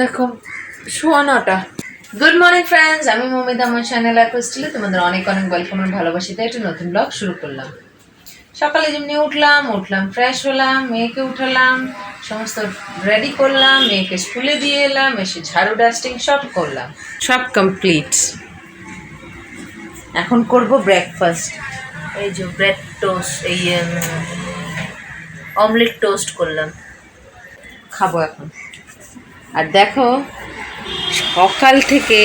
দেখো শোয়া নটা। গুড মর্নিং ফ্রেন্ডস আমি মমিতা আমার চ্যানেল অ্যাকোস্টিলে তোমাদের অনেক অনেক ওয়েলকাম আর ভালোবাসিতে একটা নতুন ব্লগ শুরু করলাম। সকালে যেমনি উঠলাম উঠলাম ফ্রেশ হলাম, মেয়েকে উঠালাম, সমস্ত রেডি করলাম, মেয়েকে স্কুলে দিয়ে এলাম, এসে ঝাড়ু ডাস্টিং সব করলাম। সব কমপ্লিট এখন করব ব্রেকফাস্ট এই যে ব্রেড টোস্ট এই অমলেট টোস্ট করলাম। খাব এখন। আর দেখো সকাল থেকে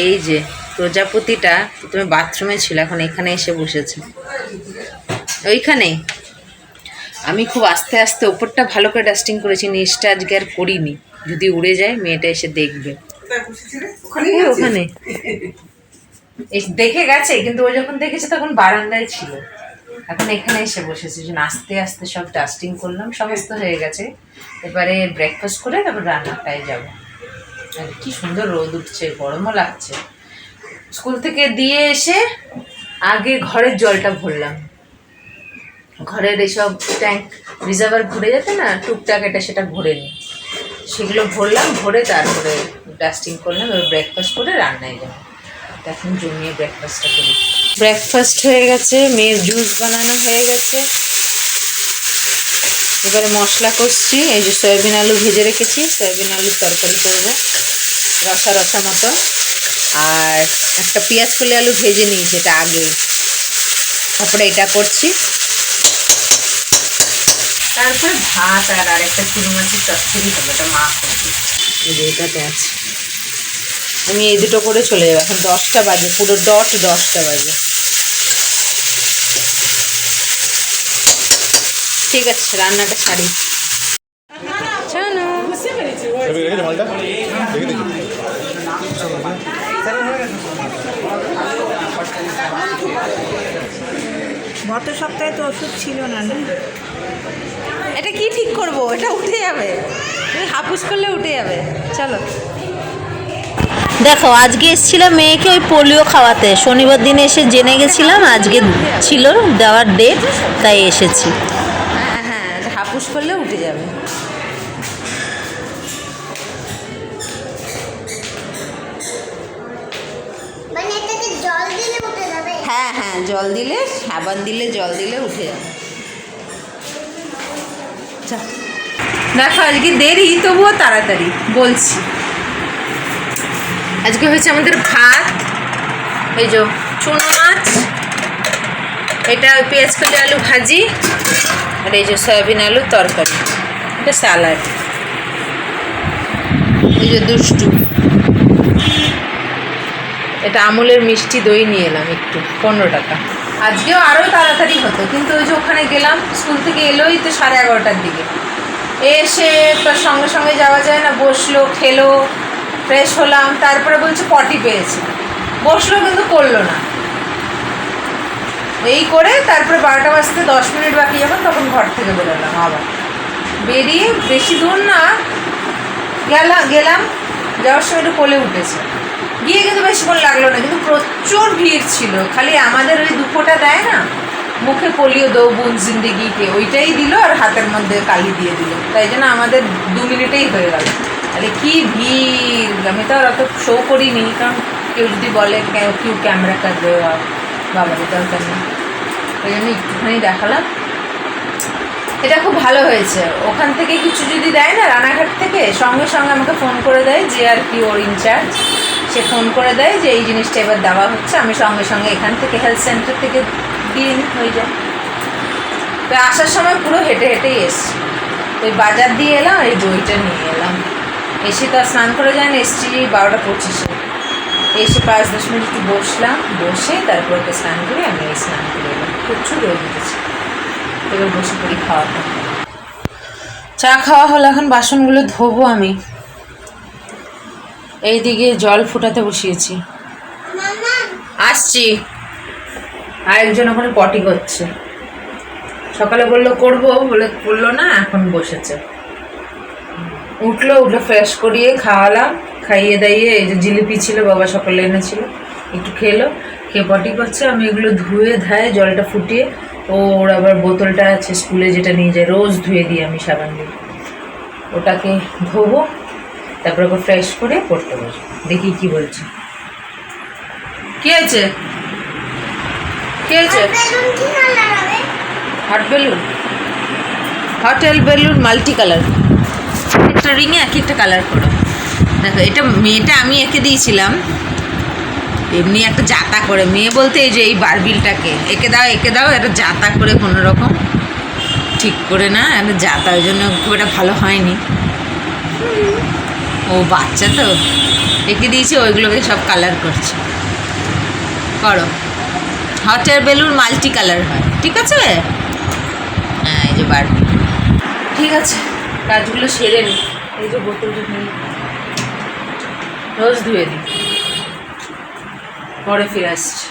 এই যে প্রজাপতিটা প্রথমে বাথরুমে ছিল এখন এখানে এসে বসেছে। ওইখানে? আমি খুব আস্তে আস্তে ওপরটা ভালো করে ডাস্টিং করেছি নিচটা আজকে আর করিনি। যদি উড়ে যায় মেয়েটা এসে দেখবে। এই ওখানে। দেখে গেছে কিন্তু ও যখন দেখেছে তখন বারান্দায় ছিল। এখন এখানে এসে বসেছে যে আস্তে আস্তে সব ডাস্টিং করলাম, সমস্ত হয়ে গেছে। এবারে ব্রেকফাস্ট করে তারপর রান্নাটায় যাব। আর কি সুন্দর রোদ উঠছে, গরমও লাগছে। স্কুল থেকে দিয়ে এসে আগে ঘরের জলটা ভরলাম। ঘরের এসব ট্যাঙ্ক রিজার্ভার ভরে যেতে না টুকটাক এটা সেটা ভরে নিই। সেগুলো ভরলাম, ভরে তারপরে ডাস্টিং করলাম, এবার ব্রেকফাস্ট করে রান্নায় যাব। এখন জমিয়ে ব্রেকফাস্টটা করি। ব্রেকফাস্ট হয়ে গেছে মেয়ের জুস বানানো হয়ে গেছে। এবারে মশলা কষছি এই যে সয়াবিন আলু ভেজে রেখেছি সয়াবিন আলুর তরকারি করব রসা রসা মতো। আর একটা পেঁয়াজ কলি আলু ভেজে নিয়েছি এটা আগে। তারপরে এটা করছি। তারপরে ভাত আর আরেকটা চুনো মাছের চচ্চড়ি হবে এটা মা করবে। এই যে এটাতে আছে। আমি এই দুটো করে চলে যাব। এখন দশটা বাজে, পুরো ডট দশটা বাজে। ঠিক আছে, রান্নাটা দেখি গত সপ্তাহে তো ওষুধ ছিল না না? এটা কি ঠিক করব? এটা উঠে যাবে। হাপুস করলে উঠে যাবে। চলো। দেখো, আজকে এসেছিলাম মেয়েকে ওই পোলিও খাওয়াতে। শনিবার দিনে এসে জেনে গেছিলাম, আজকে ছিল, দেওয়ার ডেট তাই এসেছি। হ্যাঁ হ্যাঁ করলে উঠে যাবে হ্যাঁ হ্যাঁ জল দিলে, সাবান দিলে জল দিলে উঠে যাবে। দেখো, আজকে দেরি, তবুও তাড়াতাড়ি, বলছি। আজকে হয়েছে আমাদের ভাত, এই যে চুনো মাছ, এটা পেঁয়াজ কলি আলু ভাজি, আর এই যে সয়াবিন আলু তরকারি, এটা স্যালাড এই যে দুষ্টু। এটা আমুলের মিষ্টি দই নিয়ে এলাম একটু, পনেরো টাকা। আজকেও আরও তাড়াতাড়ি হতো, কিন্তু ওই যে ওখানে গেলাম, স্কুল থেকে এলোই তো সাড়ে এগারোটার দিকে। এসে তার সঙ্গে সঙ্গে যাওয়া যায় না, বসল, খেলো ফ্রেশ হলাম, তারপরে বলছে পটি পেয়েছে। বসল কিন্তু করল না। এই করে তারপরে বারোটা বাজতে দশ মিনিট বাকি যখন, তখন ঘর থেকে বেরোলাম, আবার। বেরিয়ে বেশি দূর না গেলাম গেলাম, যাওয়ার সময় একটু কোলে উঠেছে। গিয়ে কিন্তু বেশিক্ষণ লাগল না, কিন্তু প্রচুর ভিড় ছিল। খালি আমাদের ওই দুপোটা দেয় না, মুখে পোলিও দো বুন জিন্দিগিকে, ওইটাই দিল আর হাতের মধ্যে কালি দিয়ে দিল। তাই জন্য আমাদের দু মিনিটেই হয়ে গেল। তাহলে কি ভিড়? আমি তো আর অত শো করিনি, কারণ কেউ যদি বলে "কে- কেউ ক্যামেরা কাটবে বাবা দরকার নেই ওই জন্য একটুখানি দেখালাম। এটা খুব ভালো হয়েছে। ওখান থেকে কিছু যদি দেয় না, রানাঘাট থেকে, সঙ্গে সঙ্গে আমাকে ফোন করে দেয়, যে আর কি ওর ইনচার্জ সে ফোন করে দেয় যে, এই জিনিসটা এবার দেওয়া হচ্ছে, আমি সঙ্গে সঙ্গে এখান থেকে হেলথ সেন্টার থেকে দিয়ে নিই হয়ে যায় তো আসার সময় পুরো হেঁটে হেঁটেই এসছি। ওই বাজার দিয়ে এলাম এই দইটা নিয়ে এলাম। এসে তো আর স্নান করে যায় না এসছি বারোটা পঁচিশে। এসে পাঁচ দশ মিনিট একটু বসলাম, বসে তারপর ওকে স্নান করে আমি এই স্নান করে এলাম। প্রচুর রোদ উঠেছে এবার বসে পড়ি খাওয়াটা চা খাওয়া হলো, এখন বাসনগুলো ধোবো আমি। এই দিকে জল ফুটাতে বসিয়েছি। আসছি। আরেকজন ওখানে পটি করছে। সকালে বলল, করব? বলে, করল না, এখন বসেছে। উঠল উঠল ফ্রেশ করিয়ে খাওয়ালাম। খাইয়ে দাইয়ে এই যে জিলিপি ছিল বাবা সকালে এনেছিল একটু খেলো। খেয়ে পটি করছে আমি এগুলো ধুয়ে ধায়ে জলটা ফুটিয়ে ওর আবার বোতলটা আছে স্কুলে যেটা নিয়ে যায় রোজ ধুয়ে দিই আমি সাবান দিয়ে। ওটাকে ধোবো তারপর ওকে ফ্রেশ করে পড়তে বসবো। দেখি কি বলছে। কি হয়েছে? কি কি hot balloon hot l balloon multi colour একটা রিংয়ে এক একটা কালার করো। দেখো, এটা মেয়েটা আমি এঁকে দিয়েছিলাম। এমনি একটা জাতা করে। মেয়ে বলতে এই যে এই বারবিলটাকে। এঁকে দাও এঁকে দাও, একটা জাতা করে কোনো রকম। ঠিক করে না, একটা জাতা, ওই জন্য খুব একটা ভালো হয়নি। ও বাচ্চা তো। এঁকে দিয়েছি, ওইগুলোকে সব কালার করছে। করো। Hot air balloon multi colour হয়। ঠিক আছে? হ্যাঁ এই যে বারবি ঠিক আছে, কাজগুলো সেরে নি। এই যে বোতলটা নিয়ে রোজ ধুয়ে দিই। পরে ফিরে আসছি।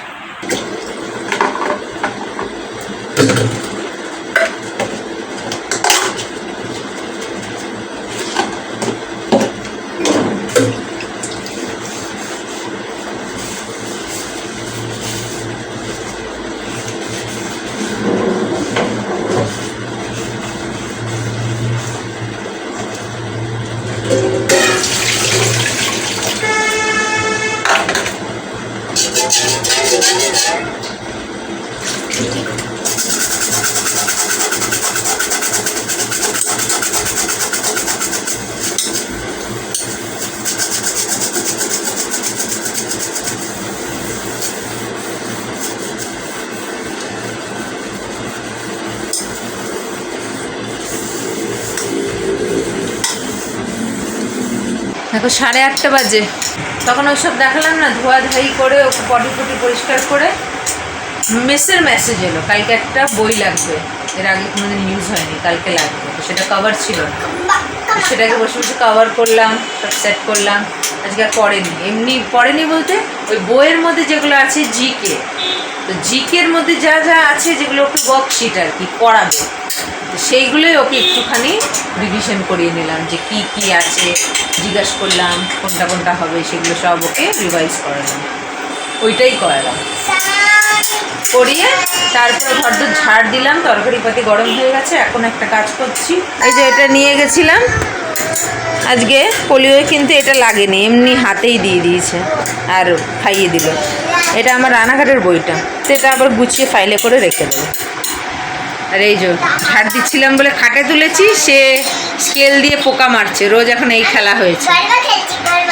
দেখো সাড়ে আটটা বাজে। তখন ওই সব দেখালাম না ধোয়াধাই করে ওকে পটি পটি পরিষ্কার করে মেসের মেসেজ এলো, কালকে একটা বই লাগবে। এর আগে কোনোদিন ইউজ হয়নি, কালকে লাগবে। তো সেটা কভার ছিল না। সেটাকে বসে বসে কভার করলাম, সব সেট করলাম। আজকে আর পড়েনি। এমনি পড়েনি বলতে ওই বইয়ের মধ্যে যেগুলো আছে জিকে তো জিকের মধ্যে যা যা আছে, যেগুলো একটু ওয়ার্কশিট আর কি, পড়াবে। সেইগুলোই ওকে একটুখানি রিভিশন করিয়ে নিলাম যে কি কি আছে, জিজ্ঞাসা করলাম কোনটা কোনটা হবে, সেগুলো সব ওকে রিভাইজ করালাম। ওইটাই করালাম। করিয়ে তারপরে ঘরদোর ঝাড় দিলাম, তরকারি পাতি গরম হয়ে গেছে, এখন একটা কাজ করছি। এই যে এটা নিয়ে গেছিলাম, আজকে পোলিও কিন্তু এটা লাগেনি, এমনি হাতেই দিয়ে দিয়েছে আর খাইয়ে দিল। এটা আমার রানাঘাটের বইটা, সেটা আবার গুছিয়ে ফাইলে করে রেখে দেবো। আর এই যে ঝাড় দিচ্ছিলাম বলে খাটে তুলেছি সে স্কেল দিয়ে পোকা মারছে। রোজ এখন এই খেলা হয়েছে।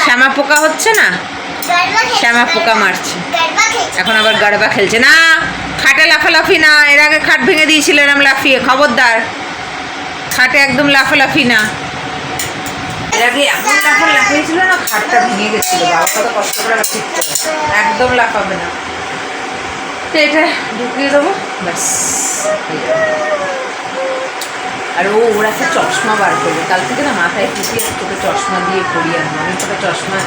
শ্যামা পোকা হচ্ছে না? শ্যামা পোকা মারছে। এখন আবার গাড়বা খেলছে। না খাটে লাফালাফি না এর আগে খাট ভেঙে দিয়েছিলেন আমি লাফিয়ে। খবরদার। খাটে একদম লাফালাফি না। এর আগে এমন লাফান লাফিয়েছিল না খাটটা ভেঙে গেছিল। বাবা কত কষ্ট করে ঠিক একদম লাফাবে না। তো এটা ঢুকিয়ে দেবো। ব্যাস। আর ও, ওর একটা চশমা বার করবে। কাল থেকে না মাথায় আর তোকে চশমা দিয়ে পড়ি আনব। আমি তোকে চশমা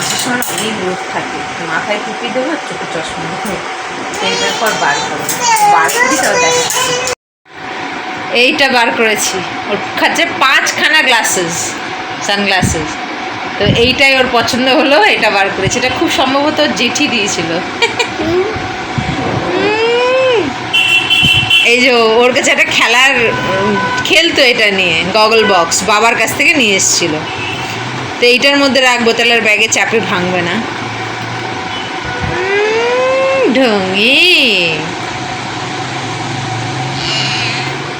আসার সময় অনেক রোদ থাকে। মাথায় টুপি দেবো আর চোখে চশমা দেবো তো এটার পর বার করব। বার করি তাও দেখাচ্ছি এইটা বার করেছি। ওর খাচ্ছে পাঁচখানা গ্লাসেস সানগ্লাসেস তো এইটাই ওর পছন্দ হলো, এটা বার করেছি। এটা খুব সম্ভবত জেঠি দিয়েছিল। এই যে ওর কাছে একটা খেলার খেলতো এটা নিয়ে গগল বক্স বাবার কাছ থেকে নিয়ে এসেছিল। তো এইটার মধ্যে রাখব তাহলে আর ব্যাগে চাপে ভাঙবে না। ঢঙ্গি।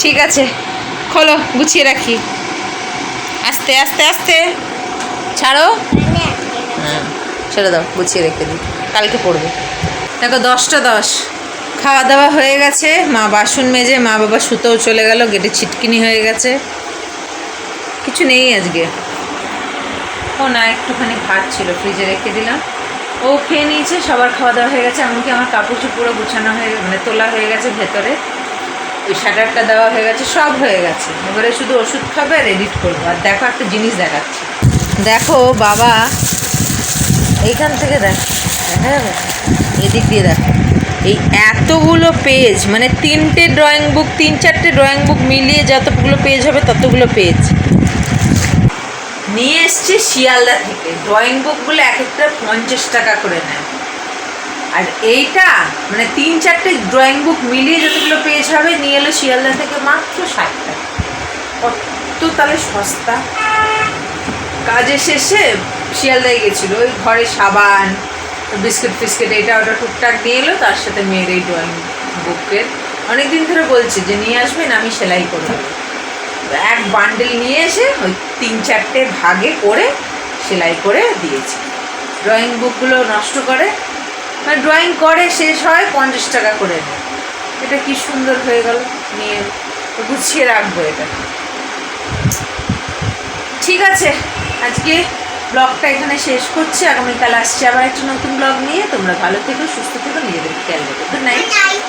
ঠিক আছে খোলো গুছিয়ে রাখি। আস্তে আস্তে আস্তে। ছাড়ো। হ্যাঁ। ছেড়ে দাও গুছিয়ে রেখে দিই। কালকে পড়বে। দেখো দশটা দশ। খাওয়া দাওয়া হয়ে গেছে। মা বাসন মেজে মা বাবা সুতোও চলে গেল, গেটে ছিটকিনি হয়ে গেছে। কিছু নেই আজকে। ও না, একটুখানি ভাত ছিল, ফ্রিজে রেখে দিলাম। ও খেয়ে নিয়েছে, সবার খাওয়া দাওয়া হয়ে গেছে, এমনকি আমার কাপড় পুরো গুছানো হয়ে মানে তোলা হয়ে গেছে ভেতরে। ওই শাটারটা দেওয়া হয়ে গেছে, সব হয়ে গেছে। এবারে শুধু ওষুধ খাবে আর এডিট করব। আর দেখো একটা জিনিস দেখাচ্ছি। দেখো বাবা, এইখান থেকে দেখ যাবে? এদিক দিয়ে দেখো। এই এতগুলো পেজ মানে তিনটে ড্রয়িং বুক তিন চারটে ড্রয়িং বুক মিলিয়ে যতগুলো পেজ হবে ততগুলো পেজ নিয়ে এসছে শিয়ালদা থেকে। ড্রয়িং বুকগুলো এক একটা পঞ্চাশ টাকা করে নেয়। আর এইটা মানে তিন চারটে ড্রয়িং বুক মিলিয়ে যতগুলো পেজ হবে, নিয়ে এলো শিয়ালদা থেকে মাত্র ষাট টাকা। কত তাহলে সস্তা। কাজের শেষে শিয়ালদায় গেছিল। ওই ঘরে সাবান বিস্কিট ফিস্কিট এটা ওটা টুকটাক নিয়ে এলো, তার সাথে মেয়ের এই ড্রয়িং বুকের অনেক দিন ধরে বলছে যে নিয়ে আসবেন, আমি সেলাই করে এক বান্ডেল নিয়ে এসে ওই তিন চারটে ভাগে করে সেলাই করে দিয়েছে। ড্রয়িং বুকগুলো নষ্ট করে মানে ড্রয়িং করে শেষ হয় পঞ্চাশ টাকা করে নেয়। এটা কি সুন্দর হয়ে গেল, নিয়ে গুছিয়ে রাখব এটা। ঠিক আছে, আজকে ব্লগটা এখানে শেষ করছি। আগামীকাল আসছি আবার একটা নতুন ব্লগ নিয়ে। তোমরা ভালো থেকো, সুস্থ থেকো নিজেদের খেয়াল রেখো। Good night.